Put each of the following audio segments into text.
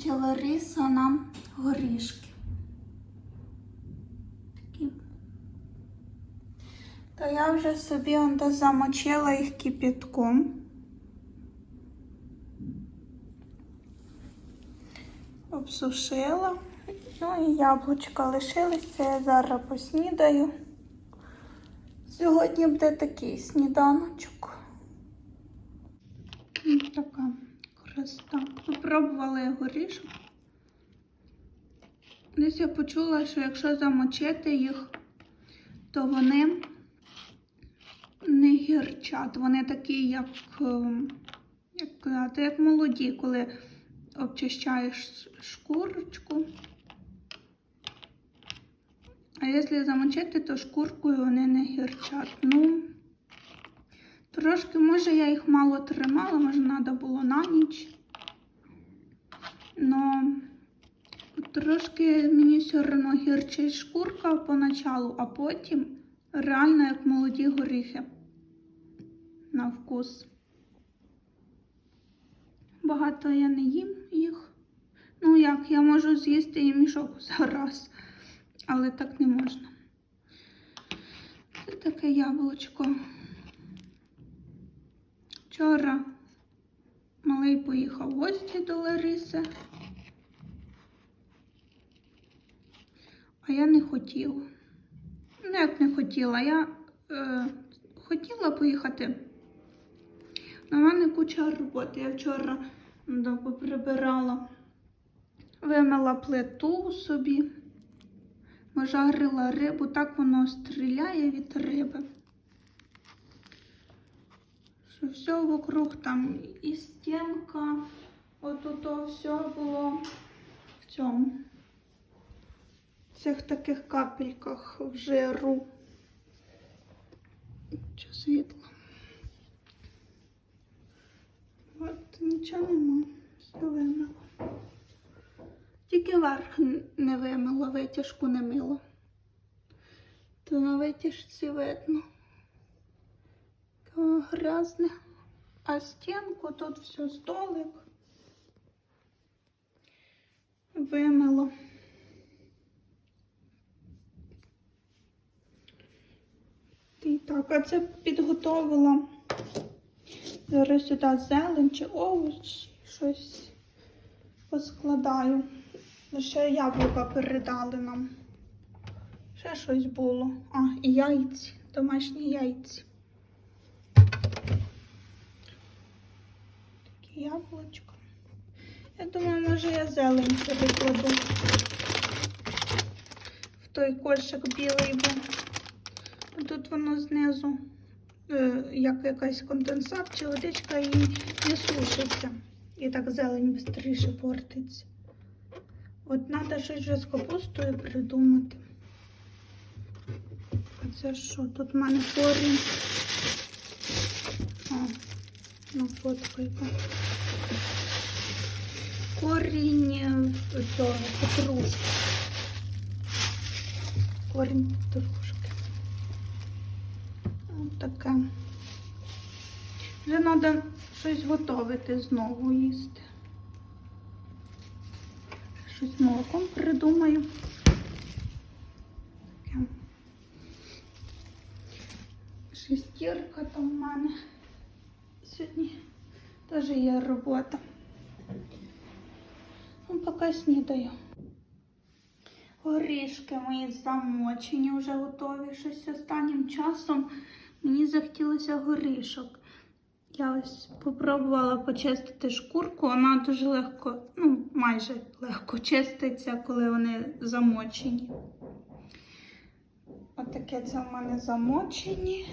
Хоче Лариса нам горішки. Такі. То я вже собі он замочила їх кипятком. Обсушила. Ну і яблучка лишилися, я зараз поснідаю. Сьогодні буде такий сніданочок. Ось така краса. Попробувала горішок. Десь я почула, що якщо замочити їх, то вони не гірчать. Вони такі, як, ем, як, казати, як молоді, коли обчищаєш шкурочку. А якщо замочити, то шкуркою вони не гірчать. Ну, трошки, може, я їх мало тримала, може, треба було на ніч. Но трошки мені все одно гірчить шкурка поначалу, а потім реально як молоді горіхи на вкус. Багато я не їм їх. Ну як, я можу з'їсти і мішок зараз, але так не можна. Це таке яблучко. Вчора малий поїхав в гості до Лариси, а я не хотіла. Ну, як не хотіла, я е, хотіла поїхати. На мене куча роботи. Я вчора да, поприбирала, вимила плиту собі, пожарила рибу, так воно стріляє від риби. Що все вокруг там і стінка, от то все було в цьому. В цих таких капельках в жиру. Чи світло? От нічого нема, все вимила. Тільки верх не вимила, витяжку не мила. То на витяжці видно. Таке Грязне. А стінку тут все столик. Вимила. І так, а це підготовила. Зараз сюди зелень чи овоч, щось поскладаю. Ще яблука передали нам. Ще щось було. А, і яйці, домашні яйці. Яблучко. Я думаю, може я зелень перекладу. В той кошик білий був. Тут воно знизу, е, як якась конденсат чи водичка і не сушиться. І так зелень швидше портиться. От треба щось вже з капустою придумати. А це що? Тут в мене корінь. Ну фотка яка. Корінь е, цього петрушки. Корінь петрушки. Ось таке. Вже треба щось готувати знову їсти. Щось молоком придумаю. Таке. Шестірка там в мене. Сьогодні теж є робота. Ну, поки снідаю. Горішки мої замочені, вже готові. Щось останнім часом мені захотілося горішок. Я ось попробувала почистити шкурку, вона дуже легко, ну, майже легко чиститься, коли вони замочені. Отаке це в мене замочені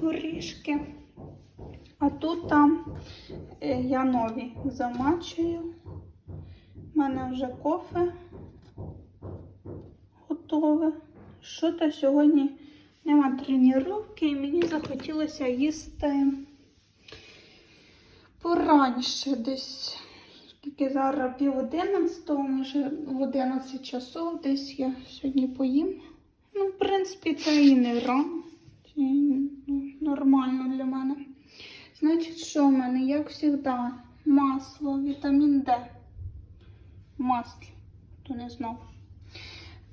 горішки. А тут там е, я нові замачую. У мене вже кофе готове. Що то сьогодні нема тренування і мені захотілося їсти пораньше десь. Скільки зараз пів одинадцятого, може в 11 часов десь я сьогодні поїм. Ну, в принципі, це і не рано. Ну, нормально для мене. Значить, що в мене, як завжди, масло, вітамін Д. маслі. Хто не знав.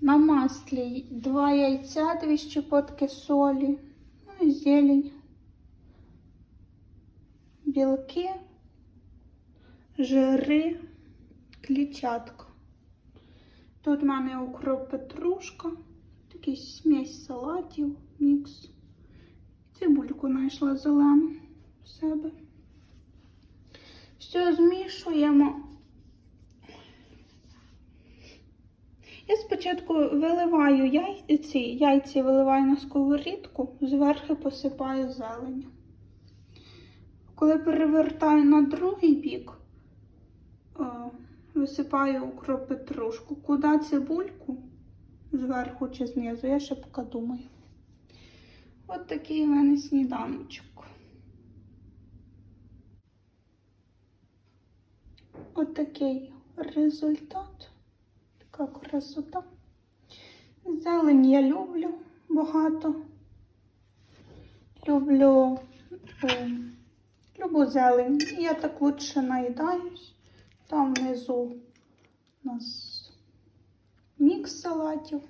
На маслі два яйця, дві щепотки солі, ну і зелень, білки, жири, клітчатка. Тут в мене укроп петрушка, такий смесь салатів, мікс. Цибульку знайшла зелену себе. Все змішуємо. Я спочатку виливаю яйці, яйці виливаю на сковорідку, зверху посипаю зеленю. Коли перевертаю на другий бік, е, висипаю укроп петрушку. Куди цибульку? Зверху чи знизу, я ще поки думаю. От такий у мене сніданочок. От результат. Така красота. Зелень я люблю багато. Люблю, е, люблю зелень. Я так лучше наїдаюсь. Там внизу у нас мікс салатів,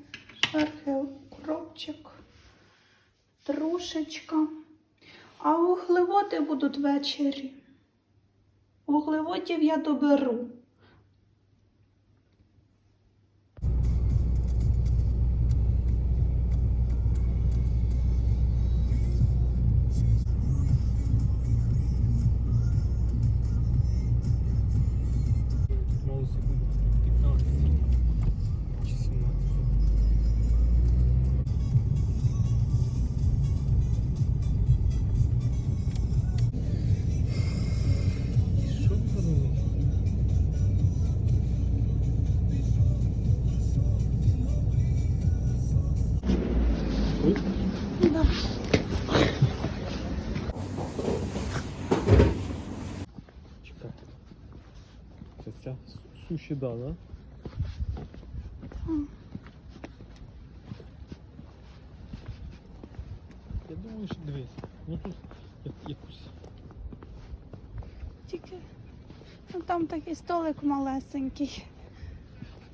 зверху укропчик, трушечка. А вуглеводи будуть ввечері. Вуглеводів я доберу. Суші, да, да? Я думаю, що дивись. Ну тут як, якусь. Тільки ну, там такий столик малесенький.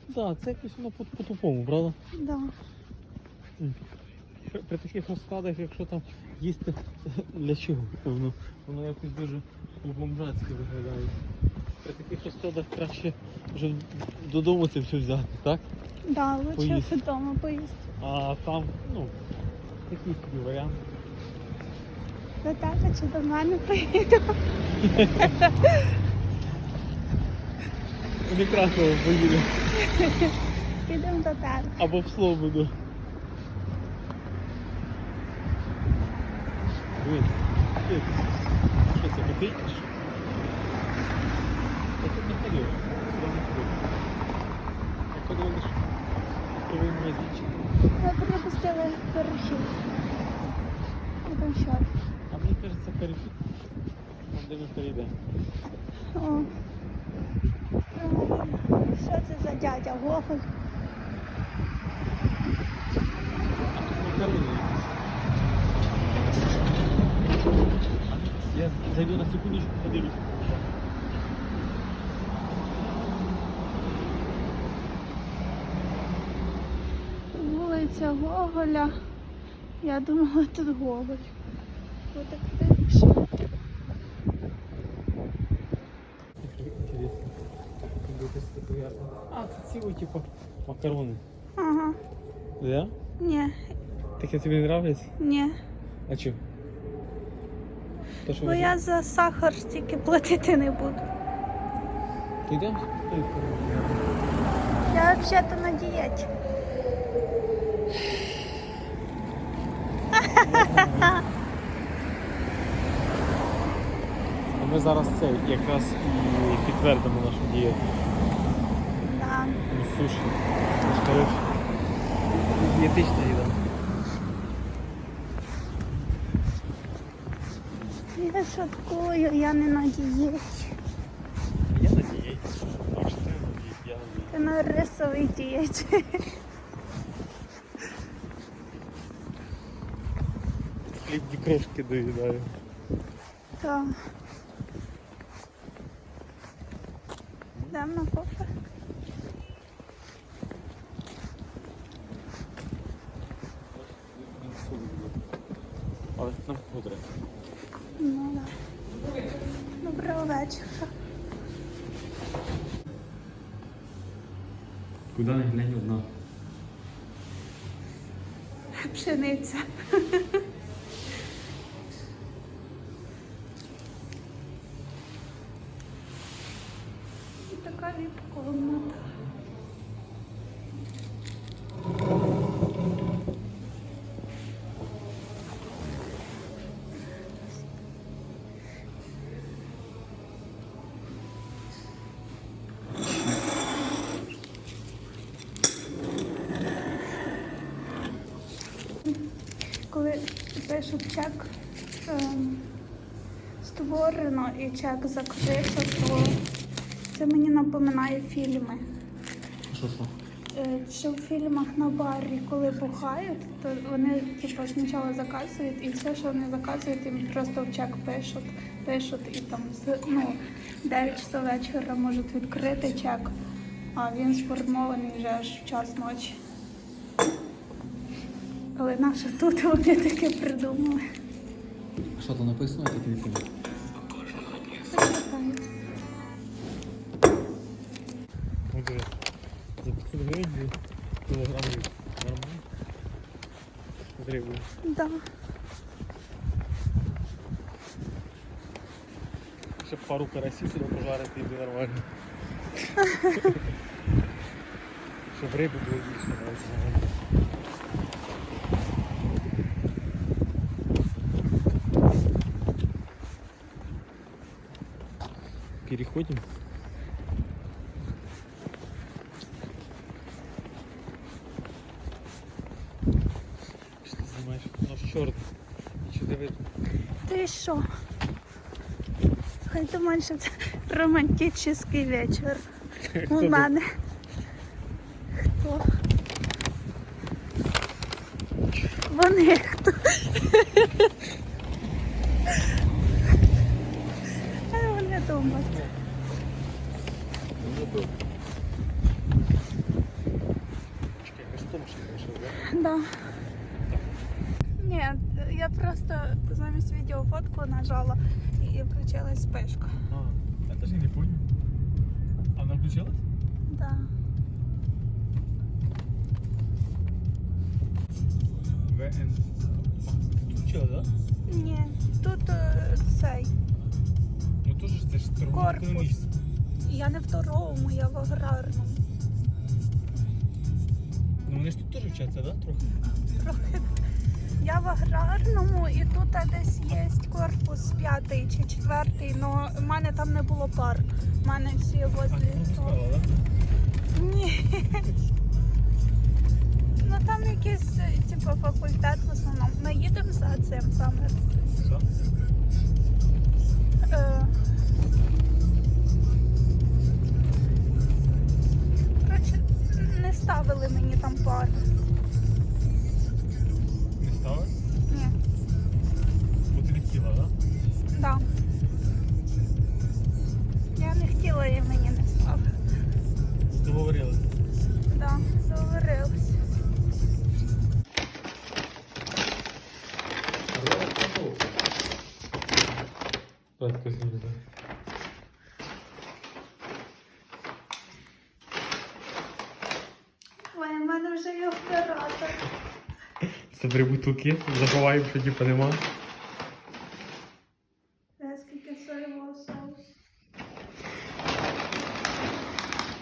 Да, це якось воно по- по-тупому, правда? Да. При- При таких розкладах, якщо там їсти для чого? Воно, воно якось дуже бомжацьке виглядає. При таких розкладах краще вже додому це все взяти, так? Да, лучше Поїсти. вдома поїсти. А там, ну, такий собі варіант. До тебе чи до мене поїду? Не красиво поїде. Підемо до тебе. Або в Слободу. Дивись, що це? Що це, копійки? що? Я тут не ходив. Сюди не ходив. Я ходив лише в новий магазинчик. Ми пропустили перехід. А там що? А мені кажеться перехід. Там де ми перейдемо. О. Ой, Що це за якісь. Я зайду на секундочку, подивлюсь. Вулиця Гоголя. Я думала, тут Гоголь. Ось так дивишся. Ось, типу, макарони. Ага. Да? Ні, Таке тобі нравиться? ні. А чо? То, що Бо я за сахар стільки платити не буду. Ти йдемо? Я взагалі-то на дієті. Ми зараз це якраз і підтвердимо нашу дієту. Да. Суші. Це ж коротше. Дієтична їда. Я шуткую, я не на дієті. Я на дієті. Так що ти на дієті, я на дієті. Ти на рисовій дієті. Хлібні крошки доїдаю. Так. Йдемо на кофе. Куди не глянь одна. Пшениця. І така віп-комната. Коли пишуть чек ем, створено і чек закрито, то це мені напоминає фільми. Що що? Е, Що в фільмах на барі, коли бухають, то вони типу, спочатку заказують, і все, що вони заказують, їм просто в чек пишуть, пишуть і там ну, 9 часов вечора можуть відкрити чек, а він сформований вже аж в час ночі. Але наше тут вони таке придумали. Що там написано, я так не. Ну. За 500 гривень кілограм риби. Нормально? З рибою. Да. Ще пару карасів сюди пожарити і буде нормально. Щоб риби було більше навіть. Переходим. Що ти знімаєш? Наш чорт. Нічого не видно. Ти що? Хай думають, що це романтичний вечір. У Хто мене. Хто? Вони Я не в торговому, я в аграрному. Ну вони ж тут теж вчаться, да? Трохи? Трохи. Я в аграрному і тут десь є корпус п'ятий чи четвертий, але в мене там не було пар. У мене всі возле того. Ні. Ну там якийсь, типу, факультет в основному. Ми їдемо за цим саме. Що? Е, не ставили мені там пар. Бутилки, заховаємо, що типу нема. Де скільки соєвого соусу.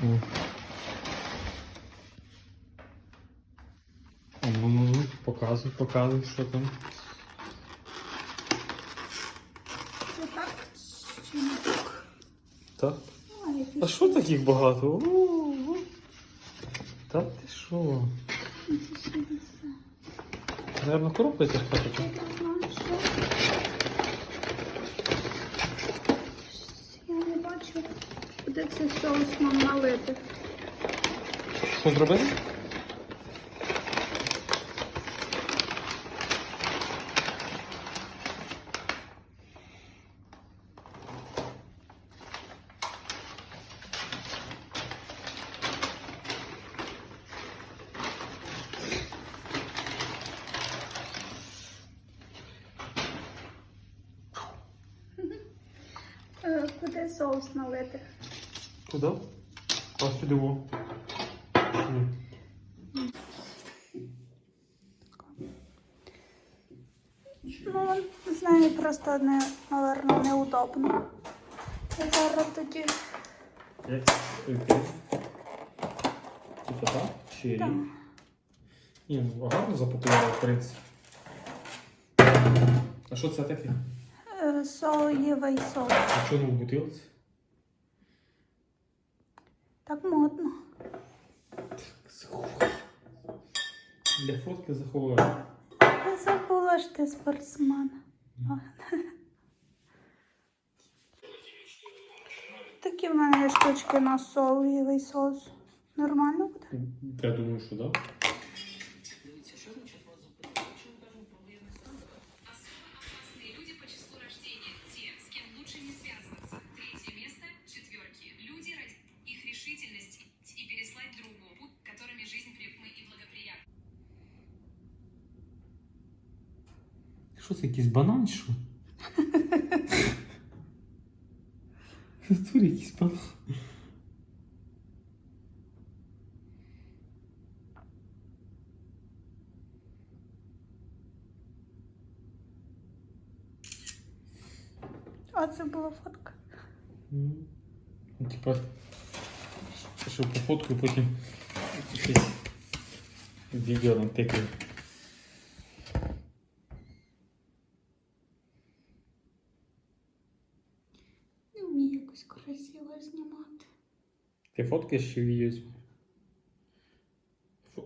О. А, Ну, ну, ну, показуй, показуй, що там. Це так чи не так? Так. А, якісь що таких багато? У-у-у. Та ти що? Наверно, коробка якась Я не. Я бачу, куди цей соус нам налити. Що зробити? Е, Куди соус налити. Куди? А сюди во. Ні. Ну, з нею просто не, мабуть, неудобно. Я зараз тоді. Окей. Типа так? Ні, ну гарно запакували, в принципі. А що це таке? е, Соєвий соус. А що ну в бутилці? Так модно. Для фотки заховаю. Забула ж ти спортсмен. Такі в мене є штучки на соєвий соус. Нормально буде? Я думаю, що так. Да? якийсь банан, чи що? Тут якийсь банан. А це була фотка. Ну, Типа, що по фотку потім якесь відео нам тикає. Відео знімаєш? Фо-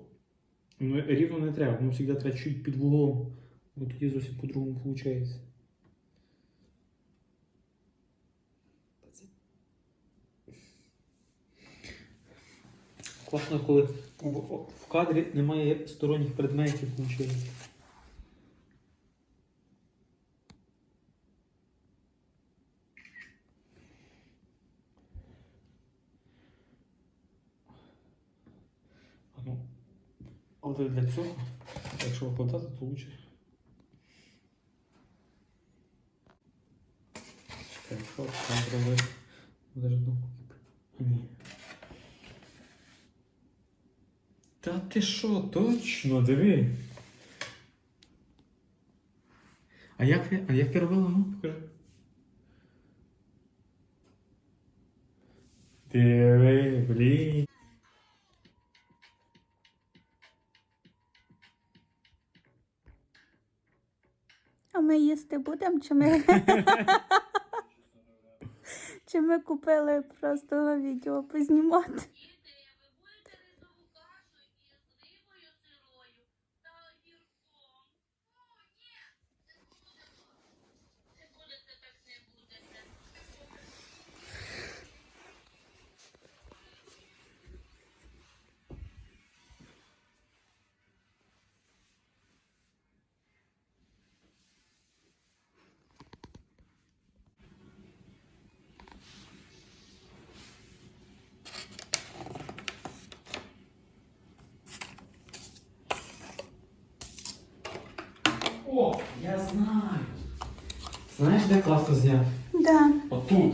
Ну, рівно не треба, ну завжди треба чуть під вуглом. Бо тоді зовсім по-другому виходить. Класно, коли в, в кадрі немає сторонніх предметів, виходить. А Ну, але для цього, якщо викладати, то лучше. Чекай, що там зробити? Одну Ні. Та ти що, точно, диви. А як а як ти робила? Ну, покажи. Диви, блін. Ми їсти будемо, чи ми. чи ми купили просто відео познімати? Діти, ви будете рисову кашу із рибою сирою та огірком. О, ні, не будемо. Не будете, так не будете. О, я знаю. Знаєш, де класно зняв? Да. Отут.